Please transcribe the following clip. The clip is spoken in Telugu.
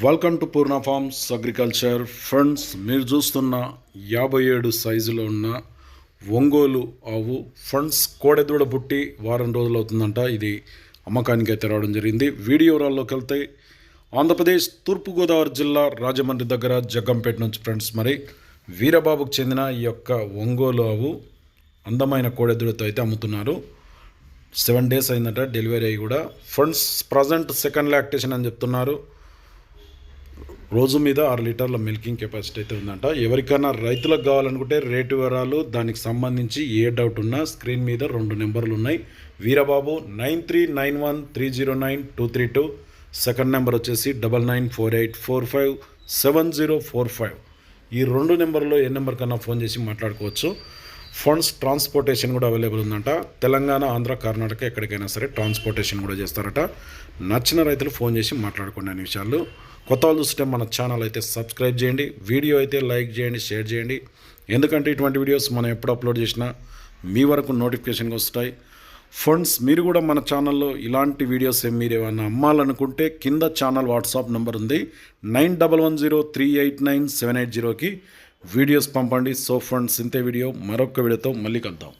Welcome to Purna farms agriculture friends మీరు చూస్తున్న యాభై ఏడు సైజులో ఉన్న ఒంగోలు ఆవు ఫ్రెండ్స్ కోడెదూడ పుట్టి వారం రోజులు అవుతుందంట. ఇది అమ్మకానికి అయితే రావడం జరిగింది. వీడియో రాల్లోకి వెళ్తే ఆంధ్రప్రదేశ్ తూర్పుగోదావరి జిల్లా రాజమండ్రి దగ్గర జగ్గంపేట నుంచి ఫ్రెండ్స్ మరి వీరబాబుకు చెందిన ఈ యొక్క ఒంగోలు ఆవు అందమైన కోడెదూడతో అయితే అమ్ముతున్నారు. సెవెన్ డేస్ అయిందట డెలివరీ అయ్యి కూడా. ఫ్రెండ్స్ ప్రజెంట్ సెకండ్ లాక్టేషన్ అని చెప్తున్నారు. రోజు మీద ఆరు లీటర్ల మిల్కింగ్ కెపాసిటీ అయితే ఉందంట. ఎవరికైనా రైతులకు కావాలనుకుంటే రేటు వివరాలు దానికి సంబంధించి ఏ డౌట్ ఉన్నా స్క్రీన్ మీద రెండు నెంబర్లు ఉన్నాయి. Veerababu nine three nine one three zero nine two three two. Second number వచ్చేసి double nine four eight four five seven zero four five. ఈ రెండు నెంబర్లో ఏ నెంబర్ కన్నా ఫోన్ చేసి మాట్లాడుకోవచ్చు. ఫండ్స్ ట్రాన్స్పోర్టేషన్ కూడా అవైలబుల్ ఉందంట. తెలంగాణ ఆంధ్ర కర్ణాటక ఎక్కడికైనా సరే ట్రాన్స్పోర్టేషన్ కూడా చేస్తారట. నచ్చిన రైతులు ఫోన్ చేసి మాట్లాడుకోండి అనే విషయాలు. కొత్త వాళ్ళు చూస్తే మన ఛానల్ అయితే సబ్స్క్రైబ్ చేయండి. వీడియో అయితే లైక్ చేయండి షేర్ చేయండి. ఎందుకంటే ఇటువంటి వీడియోస్ మనం ఎప్పుడు అప్లోడ్ చేసినా మీ వరకు నోటిఫికేషన్గా వస్తాయి. ఫండ్స్ మీరు కూడా మన ఛానల్లో ఇలాంటి వీడియోస్ ఏం మీరు ఏమైనా అమ్మాలనుకుంటే కింద ఛానల్ వాట్సాప్ నెంబర్ ఉంది. Nine double one zero three eight nine seven eight జీరోకి వీడియోస్ పంపండి. సో ఫ్రెండ్స్ ఇంతే వీడియో. మరొక వీడియోతో మళ్ళీ కలుద్దాం.